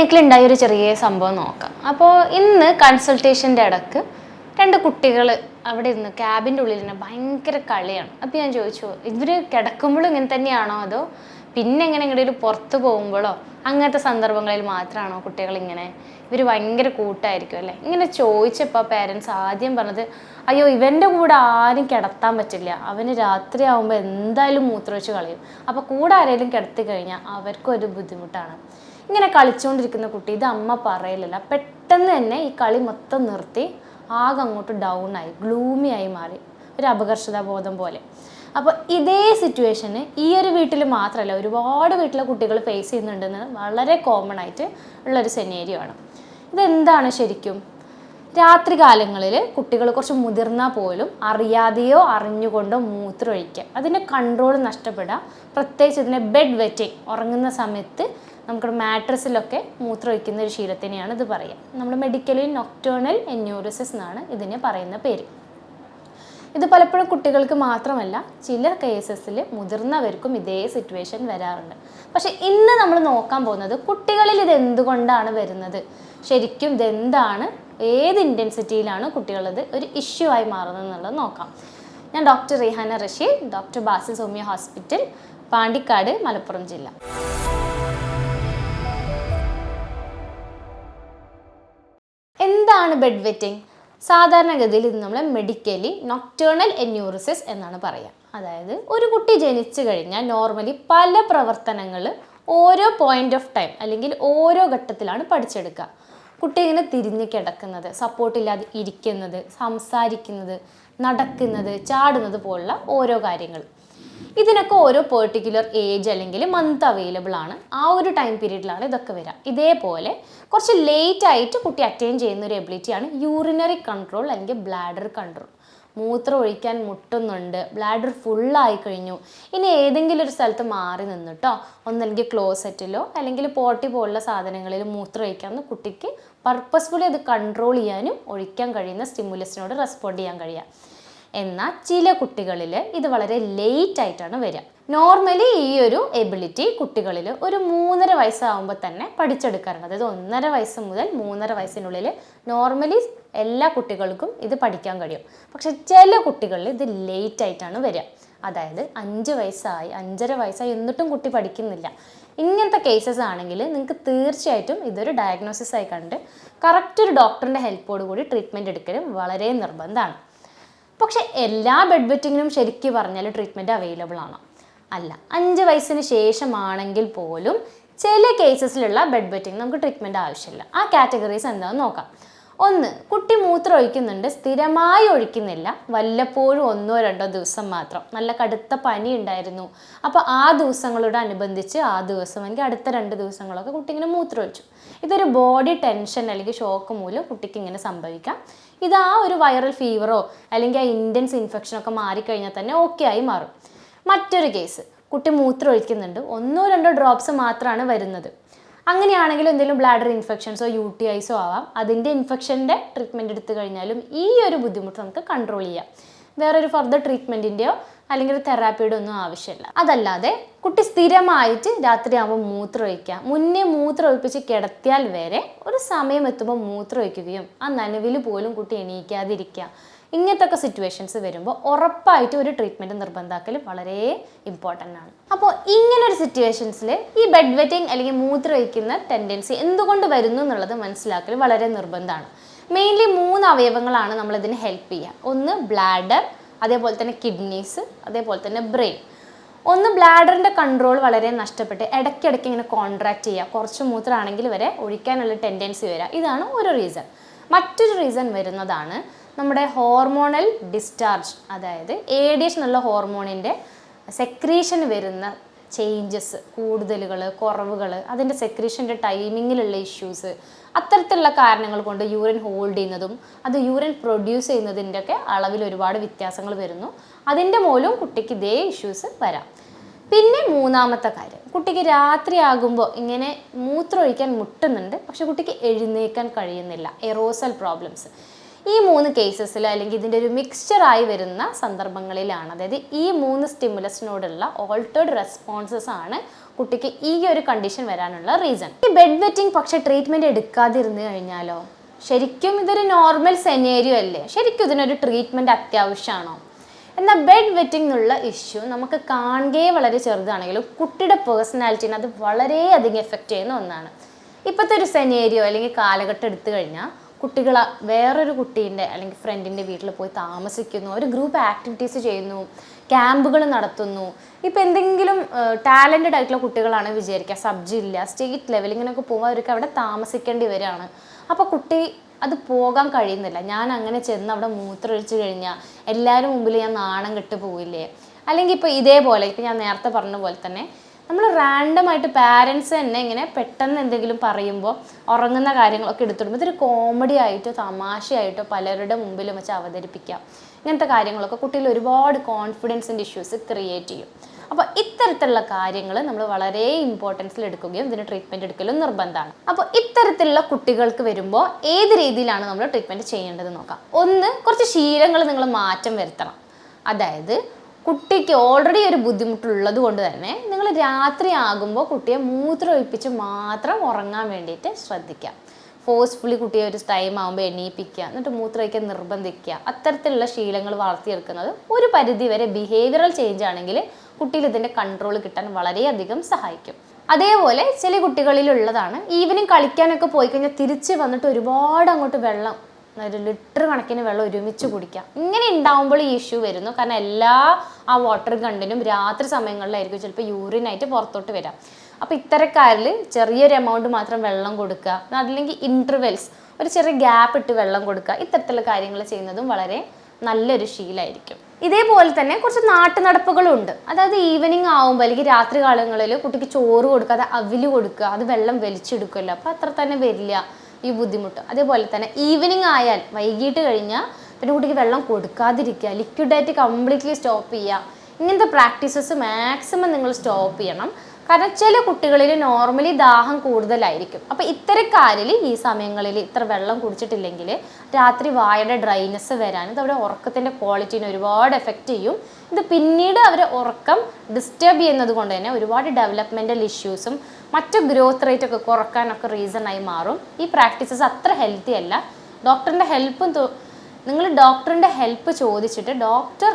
ക്ലിനിക്കിൽ ഉണ്ടായ ഒരു ചെറിയ സംഭവം നോക്കാം. അപ്പോൾ ഇന്ന് കൺസൾട്ടേഷന്റെ ഇടയ്ക്ക് രണ്ട് കുട്ടികൾ അവിടെ ഇരുന്ന് ക്യാബിന്റെ ഉള്ളിൽ തന്നെ ഭയങ്കര കളിയാണ്. അപ്പോൾ ഞാൻ ചോദിച്ചു ഇവർ കിടക്കുമ്പോഴും ഇങ്ങനെ തന്നെയാണോ അതോ പിന്നെ എങ്ങനെ എങ്ങനെയും പുറത്ത് പോകുമ്പോഴോ അങ്ങനത്തെ സന്ദർഭങ്ങളിൽ മാത്രമാണോ കുട്ടികൾ ഇങ്ങനെ ഇവർ ഭയങ്കര കൂട്ടായിരിക്കും അല്ലേ? ഇങ്ങനെ ചോദിച്ചപ്പോൾ പേരൻസ് ആദ്യം പറഞ്ഞത് അയ്യോ ഇവന്റെ കൂടെ ആരും കിടത്താൻ പറ്റില്ല. അവന് രാത്രി ആകുമ്പോൾ എന്തായാലും മൂത്രമൊഴിച്ച് കളയും. അപ്പോൾ കൂടെ ആരെങ്കിലും കിടത്തി കഴിഞ്ഞാൽ അവർക്കൊരു ബുദ്ധിമുട്ടാണ്. ഇങ്ങനെ കളിച്ചുകൊണ്ടിരിക്കുന്ന കുട്ടി ഇത് അമ്മ പറയലില്ല പെട്ടെന്ന് തന്നെ ഈ കളി മൊത്തം നിർത്തി ആകെ അങ്ങോട്ട് ഡൗൺ ആയി ഗ്ലൂമി ആയി മാറി. ഒരു അപകർഷതാബോധം പോലെ. അപ്പോൾ ഇതേ സിറ്റുവേഷന് ഈ ഒരു വീട്ടിൽ മാത്രമല്ല ഒരുപാട് വീട്ടിലെ കുട്ടികൾ ഫേസ് ചെയ്യുന്നുണ്ടെന്ന് വളരെ കോമൺ ആയിട്ട് ഉള്ളൊരു സെനേരിയോ ആണ്. ഇതെന്താണ് ശരിക്കും? രാത്രി കാലങ്ങളിൽ കുട്ടികൾ കുറച്ച് മുതിർന്നാൽ പോലും അറിയാതെയോ അറിഞ്ഞുകൊണ്ടോ മൂത്രമൊഴിക്കുക. അതിന്റെ കൺട്രോൾ നഷ്ടപ്പെടുക. പ്രത്യേകിച്ച് ഇതിനെ ബെഡ് വെറ്റിംഗ് ഉറങ്ങുന്ന സമയത്ത് നമുക്ക് മാട്രസിലൊക്കെ മൂത്രമൊഴിക്കുന്ന ഒരു ശീലത്തിനെയാണ് ഇത് പറയുക. നമ്മൾ മെഡിക്കലി നൊക്ടേണൽ എന്യൂറിസിസ് എന്നാണ് ഇതിനെ പറയുന്ന പേര്. ഇത് പലപ്പോഴും കുട്ടികൾക്ക് മാത്രമല്ല ചില കേസസിൽ മുതിർന്നവർക്കും ഇതേ സിറ്റുവേഷൻ വരാറുണ്ട്. പക്ഷെ ഇന്ന് നമ്മൾ നോക്കാൻ പോകുന്നത് കുട്ടികളിൽ ഇത് എന്തുകൊണ്ടാണ് വരുന്നത്? ശരിക്കും ഇതെന്താണ് ഏത് ഇന്റൻസിറ്റിയിലാണ് കുട്ടികളത് ഒരു ഇഷ്യൂ ആയി മാറുന്നത് എന്നുള്ളത് നോക്കാം. ഞാൻ doctor Rihana Rasheed doctor Basil Soumya hospital Pandikkad Malappuram ജില്ല. എന്താണ് ബെഡ് വെറ്റിംഗ് സാധാരണഗതിയിൽ ഇത് നമ്മൾ മെഡിക്കലി നൊക്ടേണൽ എന്യൂറിസിസ് എന്നാണ് പറയുക അതായത് ഒരു കുട്ടി ജനിച്ചു കഴിഞ്ഞാൽ നോർമലി പല പ്രവർത്തനങ്ങൾ ഓരോ പോയിന്റ് ഓഫ് ടൈം അല്ലെങ്കിൽ ഓരോ ഘട്ടത്തിലാണ് പഠിച്ചെടുക്കുക. കുട്ടി ഇങ്ങനെ തിരിഞ്ഞ് കിടക്കുന്നത് സപ്പോർട്ടില്ലാതെ ഇരിക്കുന്നത് സംസാരിക്കുന്നത് നടക്കുന്നത് ചാടുന്നത് പോലുള്ള ഓരോ കാര്യങ്ങൾ. ഇതിനൊക്കെ ഓരോ പെർട്ടിക്കുലർ ഏജ് അല്ലെങ്കിൽ മന്ത് അവൈലബിൾ ആണ്. ആ ഒരു ടൈം പീരീഡിലാണ് ഇതൊക്കെ വരിക ഇതേപോലെ കുറച്ച് ലേറ്റ് ആയിട്ട് കുട്ടി അറ്റൈൻ ചെയ്യുന്ന ഒരു എബിലിറ്റിയാണ് യൂറിനറി കൺട്രോൾ അല്ലെങ്കിൽ ബ്ലാഡർ കൺട്രോൾ മൂത്രം ഒഴിക്കാൻ മുട്ടുന്നുണ്ട് ബ്ലാഡർ ഫുള്ളായി കഴിഞ്ഞു. ഇനി ഏതെങ്കിലും ഒരു സ്ഥലത്ത് മാറി നിന്നിട്ടോ ഒന്നല്ലെങ്കിൽ ക്ലോസറ്റിലോ അല്ലെങ്കിൽ പോട്ടി പോലുള്ള സാധനങ്ങളിൽ മൂത്രം ഒഴിക്കാമെന്ന് കുട്ടിക്ക് പർപ്പസ്ഫുള്ളി അത് കൺട്രോൾ ചെയ്യാനും ഒഴിക്കാൻ കഴിയുന്ന സ്റ്റിമുലസിനോട് റെസ്പോണ്ട് ചെയ്യാൻ കഴിയുക എന്നാൽ ചില കുട്ടികളിൽ ഇത് വളരെ ലേറ്റ് ആയിട്ടാണ് വരിക. നോർമലി ഈ ഒരു എബിലിറ്റി കുട്ടികളിൽ ഒരു മൂന്നര വയസ്സാകുമ്പോൾ തന്നെ പഠിച്ചെടുക്കാറുണ്ട്. അതായത് ഒന്നര വയസ്സ് മുതൽ മൂന്നര വയസ്സിനുള്ളിൽ നോർമലി എല്ലാ കുട്ടികൾക്കും ഇത് പഠിക്കാൻ കഴിയും. പക്ഷെ ചില കുട്ടികളിൽ ഇത് ലേറ്റ് ആയിട്ടാണ് വരിക. അതായത് അഞ്ച് വയസ്സായി അഞ്ചര വയസ്സായി എന്നിട്ടും കുട്ടി പഠിക്കുന്നില്ല. ഇങ്ങനത്തെ കേസസ് ആണെങ്കിൽ നിങ്ങൾക്ക് തീർച്ചയായിട്ടും ഇതൊരു ഡയഗ്നോസിസ് ആയി കണ്ട് കറക്റ്റ് ഒരു ഡോക്ടറിന്റെ ഹെൽപ്പോട് കൂടി ട്രീറ്റ്മെന്റ് എടുക്കലും വളരെ നിർബന്ധമാണ്. പക്ഷെ എല്ലാ ബെഡ് വെറ്റിങ്ങിനും ശരിക്കും പറഞ്ഞാൽ ട്രീറ്റ്മെന്റ് അവൈലബിൾ ആണ്. അല്ല അഞ്ച് വയസ്സിന് ശേഷമാണെങ്കിൽ പോലും ചില കേസസിലുള്ള ബെഡ് വെറ്റിംഗ് നമുക്ക് ട്രീറ്റ്മെന്റ് ആവശ്യമില്ല. ആ കാറ്റഗറീസ് എന്താണെന്ന് നോക്കാം. ഒന്ന് കുട്ടി മൂത്രം ഒഴിക്കുന്നുണ്ട് സ്ഥിരമായി ഒഴിക്കുന്നില്ല. വല്ലപ്പോഴും ഒന്നോ രണ്ടോ ദിവസം മാത്രം. നല്ല കടുത്ത പനി ഉണ്ടായിരുന്നു. അപ്പോൾ ആ ദിവസങ്ങളോട് അനുബന്ധിച്ച് ആ ദിവസം അല്ലെങ്കിൽ അടുത്ത രണ്ട് ദിവസങ്ങളൊക്കെ കുട്ടി ഇങ്ങനെ മൂത്രം ഒഴിച്ചു. ഇതൊരു ബോഡി ടെൻഷൻ അല്ലെങ്കിൽ ഷോക്ക് മൂലം കുട്ടിക്ക് ഇങ്ങനെ സംഭവിക്കാം. ഇത് ആ ഒരു വൈറൽ ഫീവറോ അല്ലെങ്കിൽ ആ ഇന്റൻസ് ഇൻഫെക്ഷനൊക്കെ മാറിക്കഴിഞ്ഞാൽ തന്നെ ഓക്കെ ആയി മാറും. മറ്റൊരു കേസ് കുട്ടി മൂത്രം ഒഴിക്കുന്നുണ്ട് ഒന്നോ രണ്ടോ ഡ്രോപ്സ് മാത്രമാണ് വരുന്നത്. അങ്ങനെയാണെങ്കിൽ എന്തെങ്കിലും ബ്ലാഡർ ഇൻഫെക്ഷൻസോ യു ടി ഐസോ ആവാം. അതിന്റെ ഇൻഫെക്ഷന്റെ ട്രീറ്റ്മെന്റ് എടുത്തു കഴിഞ്ഞാലും ഈ ഒരു ബുദ്ധിമുട്ട് നമുക്ക് കൺട്രോൾ ചെയ്യാം. വേറൊരു ഫർദർ ട്രീറ്റ്മെന്റിന്റെയോ അല്ലെങ്കിൽ തെറാപ്പിയുടെ ഒന്നും ആവശ്യമില്ല. അതല്ലാതെ കുട്ടി സ്ഥിരമായിട്ട് രാത്രിയാകുമ്പോൾ മൂത്രം ഒഴിക്കുക. മുന്നേ മൂത്രം ഒഴിപ്പിച്ച് കിടത്തിയാൽ വരെ ഒരു സമയം എത്തുമ്പോൾ മൂത്രം ഒഴിക്കുകയും ആ നനവിൽ പോലും കുട്ടി എണീക്കാതിരിക്കുക. ഇങ്ങനത്തെ ഒക്കെ സിറ്റുവേഷൻസ് വരുമ്പോൾ ഉറപ്പായിട്ട് ഒരു ട്രീറ്റ്മെന്റ് നിർബന്ധാക്കൽ വളരെ ഇമ്പോർട്ടന്റ് ആണ്. അപ്പോൾ ഇങ്ങനെ ഒരു സിറ്റുവേഷൻസിൽ ഈ ബെഡ് വെറ്റിംഗ് അല്ലെങ്കിൽ മൂത്രം ഒഴിക്കുന്ന ടെൻഡൻസി എന്തുകൊണ്ട് വരുന്നു എന്നുള്ളത് മനസ്സിലാക്കൽ വളരെ നിർബന്ധമാണ് മെയിൻലി മൂന്ന് അവയവങ്ങളാണ് നമ്മളിതിന് ഹെൽപ്പ് ചെയ്യുക ഒന്ന് ബ്ലാഡർ അതേപോലെ തന്നെ കിഡ്നീസ് അതേപോലെ തന്നെ ബ്രെയിൻ ഒന്ന് ബ്ലാഡറിന്റെ കൺട്രോൾ വളരെ നഷ്ടപ്പെട്ട് ഇടയ്ക്കിടയ്ക്ക് ഇങ്ങനെ കോൺട്രാക്ട് ചെയ്യുക കുറച്ച് മൂത്രമാണെങ്കിൽ വരെ ഒഴിക്കാനുള്ള ടെൻഡൻസി വരിക ഇതാണ് ഒരു റീസൺ മറ്റൊരു റീസൺ വരുന്നതാണ് നമ്മുടെ ഹോർമോണൽ ഡിസ്ചാർജ് അതായത് എ എന്നുള്ള ഹോർമോണിന്റെ സെക്രീഷൻ വരുന്ന ചേഞ്ചസ് കൂടുതലുകൾ കുറവുകൾ അതിന്റെ സെക്രീഷന്റെ ടൈമിങ്ങിലുള്ള ഇഷ്യൂസ് അത്തരത്തിലുള്ള കാരണങ്ങൾ കൊണ്ട് യൂറിൻ ഹോൾഡ് ചെയ്യുന്നതും അത് യൂറിൻ പ്രൊഡ്യൂസ് ചെയ്യുന്നതിന്റെ ഒക്കെ അളവിൽ ഒരുപാട് വ്യത്യാസങ്ങൾ വരുന്നു. അതിന്റെ മൂലം കുട്ടിക്ക് ഇതേ ഇഷ്യൂസ് വരാം. പിന്നെ മൂന്നാമത്തെ കാര്യം കുട്ടിക്ക് രാത്രിയാകുമ്പോൾ ഇങ്ങനെ മൂത്രമൊഴിക്കാൻ മുട്ടുന്നുണ്ട് പക്ഷെ കുട്ടിക്ക് എഴുന്നേക്കാൻ കഴിയുന്നില്ല എറോസൽ പ്രോബ്ലംസ് ഈ മൂന്ന് കേസസിൽ അല്ലെങ്കിൽ ഇതിന്റെ ഒരു മിക്സ്ചറായി വരുന്ന സന്ദർഭങ്ങളിലാണ്. അതായത് ഈ മൂന്ന് സ്റ്റിമുലസിനോടുള്ള ഓൾട്ടേഡ് റെസ്പോൺസസ് ആണ് കുട്ടിക്ക് ഈ ഒരു കണ്ടീഷൻ വരാനുള്ള റീസൺ ഈ ബെഡ് വെറ്റിംഗ് പക്ഷെ ട്രീറ്റ്മെന്റ് എടുക്കാതിരുന്നു കഴിഞ്ഞാലോ? ശരിക്കും ഇതൊരു നോർമൽ സെനേരിയോ അല്ലേ? ശരിക്കും ഇതിനൊരു ട്രീറ്റ്മെന്റ് അത്യാവശ്യമാണോ? എന്നാൽ ബെഡ് വെറ്റിംഗ് എന്നുള്ള ഇഷ്യൂ നമുക്ക് കാണുകയെ വളരെ ചെറുതാണെങ്കിലും കുട്ടിയുടെ പേഴ്സണാലിറ്റിനെ അത് വളരെയധികം എഫക്റ്റ് ചെയ്യുന്ന ഒന്നാണ്. ഇപ്പോഴത്തെ ഒരു സെനേരിയോ അല്ലെങ്കിൽ കാലഘട്ടം എടുത്തു കഴിഞ്ഞാൽ കുട്ടികൾ വേറൊരു കുട്ടീന്റെ അല്ലെങ്കിൽ ഫ്രണ്ടിന്റെ വീട്ടിൽ പോയി താമസിക്കുന്നു. ഒരു ഗ്രൂപ്പ് ആക്ടിവിറ്റീസ് ചെയ്യുന്നു. ക്യാമ്പുകൾ നടത്തുന്നു. ഇപ്പോൾ എന്തെങ്കിലും ടാലന്റഡ് ആയിട്ടുള്ള കുട്ടികളാണ് വിചാരിക്കുക. സബ്ജി ഇല്ല സ്റ്റേറ്റ് ലെവൽ ഇങ്ങനെയൊക്കെ പോകുമ്പോൾ അവർക്ക് അവിടെ താമസിക്കേണ്ടി വരികയാണ്. അപ്പോൾ കുട്ടി അത് പോകാൻ കഴിയുന്നില്ല. ഞാൻ അങ്ങനെ ചെന്ന് അവിടെ മൂത്രമൊഴിച്ച് കഴിഞ്ഞാൽ എല്ലാവരും മുമ്പിൽ ഞാൻ നാണം കെട്ട് പോവില്ലേ? അല്ലെങ്കിൽ ഇപ്പോൾ ഇതേപോലെ ഇപ്പം ഞാൻ നേരത്തെ പറഞ്ഞ പോലെ തന്നെ നമ്മൾ റാൻഡം ആയിട്ട് പാരൻസ് തന്നെ ഇങ്ങനെ പെട്ടെന്ന് എന്തെങ്കിലും പറയുമ്പോൾ ഉറങ്ങുന്ന കാര്യങ്ങളൊക്കെ എടുത്തിടുമ്പോൾ ഇതൊരു കോമഡി ആയിട്ടോ തമാശയായിട്ടോ പലരുടെ മുമ്പിലും വെച്ച് അവതരിപ്പിക്കാം. ഇങ്ങനത്തെ കാര്യങ്ങളൊക്കെ കുട്ടിയിൽ ഒരുപാട് കോൺഫിഡൻസിന്റെ ഇഷ്യൂസ് ക്രിയേറ്റ് ചെയ്യും. അപ്പോൾ ഇത്തരത്തിലുള്ള കാര്യങ്ങൾ നമ്മൾ വളരെ ഇമ്പോർട്ടൻസിൽ എടുക്കുകയും ഇതിന് ട്രീറ്റ്മെന്റ് എടുക്കലും നിർബന്ധമാണ്. അപ്പോൾ ഇത്തരത്തിലുള്ള കുട്ടികൾക്ക് വരുമ്പോൾ ഏത് രീതിയിലാണ് നമ്മൾ ട്രീറ്റ്മെന്റ് ചെയ്യേണ്ടത് നോക്കാം. ഒന്ന് കുറച്ച് ശീലങ്ങൾ നിങ്ങൾ മാറ്റം വരുത്തണം. അതായത് കുട്ടിക്ക് ഓൾറെഡി ഒരു ബുദ്ധിമുട്ടുള്ളത് കൊണ്ട് തന്നെ നിങ്ങൾ രാത്രി ആകുമ്പോൾ കുട്ടിയെ മൂത്രമൊഴിപ്പിച്ച് മാത്രം ഉറങ്ങാൻ വേണ്ടിയിട്ട് ശ്രദ്ധിക്കുക. ഫോഴ്സ്ഫുള്ളി കുട്ടിയെ ഒരു ടൈം ആകുമ്പോൾ എണീപ്പിക്കുക എന്നിട്ട് മൂത്രമൊഴിക്കാൻ നിർബന്ധിക്കുക. അത്തരത്തിലുള്ള ശീലങ്ങൾ വളർത്തിയെടുക്കുന്നത് ഒരു പരിധി വരെ ബിഹേവിയറൽ ചേഞ്ച് ആണെങ്കിൽ കുട്ടിയിൽ ഇതിന്റെ കൺട്രോൾ കിട്ടാൻ വളരെയധികം സഹായിക്കും. അതേപോലെ ചില കുട്ടികളിലുള്ളതാണ് ഈവനിങ് കളിക്കാനൊക്കെ പോയി കഴിഞ്ഞാൽ തിരിച്ച് വന്നിട്ട് ഒരുപാട് അങ്ങോട്ട് വെള്ളം ഒരു ലിറ്റർ കണക്കിന് വെള്ളം ഒരുമിച്ച് കുടിക്കാം. ഇങ്ങനെ ഉണ്ടാവുമ്പോൾ ഈ ഇഷ്യൂ വരുന്നു. കാരണം എല്ലാ ആ വാട്ടർ കണ്ടിനും രാത്രി സമയങ്ങളിലായിരിക്കും ചിലപ്പോൾ യൂറിനായിട്ട് പുറത്തോട്ട് വരാം. അപ്പോൾ ഇത്തരക്കാരിൽ ചെറിയൊരു എമൗണ്ട് മാത്രം വെള്ളം കൊടുക്കുക അതല്ലെങ്കിൽ ഇന്റർവെൽസ് ഒരു ചെറിയ ഗ്യാപ്പ് ഇട്ട് വെള്ളം കൊടുക്കുക ഇത്തരത്തിലുള്ള കാര്യങ്ങൾ ചെയ്യുന്നതും വളരെ നല്ലൊരു ശീലമായിരിക്കും ഇതേപോലെ തന്നെ കുറച്ച് നാട്ടുനടപ്പുകളുണ്ട് അതായത് ഈവനിങ് ആവുമ്പോൾ അല്ലെങ്കിൽ രാത്രി കാലങ്ങളിൽ കുട്ടിക്ക് ചോറ് കൊടുക്കുക അത് അവിൽ കൊടുക്കുക അത് വെള്ളം വലിച്ചെടുക്കുമല്ലോ. അപ്പോൾ അത്ര തന്നെ വരില്ല. ഈ ബുദ്ധിമുട്ട്. അതേപോലെ തന്നെ ഈവനിങ് ആയാൽ വൈകിട്ട് കഴിഞ്ഞാൽ പിന്നെ കുട്ടിക്ക് വെള്ളം കൊടുക്കാതിരിക്കുക ലിക്വിഡായിട്ട് കംപ്ലീറ്റ്ലി സ്റ്റോപ്പ് ചെയ്യുക. ഇങ്ങനത്തെ പ്രാക്ടീസസ് മാക്സിമം നിങ്ങൾ സ്റ്റോപ്പ് ചെയ്യണം. കാരണം ചില കുട്ടികളിൽ നോർമലി ദാഹം കൂടുതലായിരിക്കും. അപ്പോൾ ഇത്തരക്കാരിൽ ഈ സമയങ്ങളിൽ ഇത്ര വെള്ളം കുടിച്ചിട്ടില്ലെങ്കിൽ രാത്രി വായയുടെ ഡ്രൈനെസ് വരാനും അവരുടെ ഉറക്കത്തിന്റെ ക്വാളിറ്റീനെ ഒരുപാട് എഫക്റ്റ് ചെയ്യും. ഇത് പിന്നീട് അവരെ ഉറക്കം ഡിസ്റ്റർബ് ചെയ്യുന്നത് കൊണ്ട് തന്നെ ഒരുപാട് ഡെവലപ്മെന്റൽ ഇഷ്യൂസും മറ്റ് ഗ്രോത്ത് റേറ്റ് ഒക്കെ കുറക്കാനൊക്കെ റീസണായി മാറും. ഈ പ്രാക്ടീസസ് അത്ര ഹെൽത്തി അല്ല. ഡോക്ടറിന്റെ ഹെൽപ്പും നിങ്ങൾ ഡോക്ടറിന്റെ ഹെൽപ്പ് ചോദിച്ചിട്ട് ഡോക്ടർ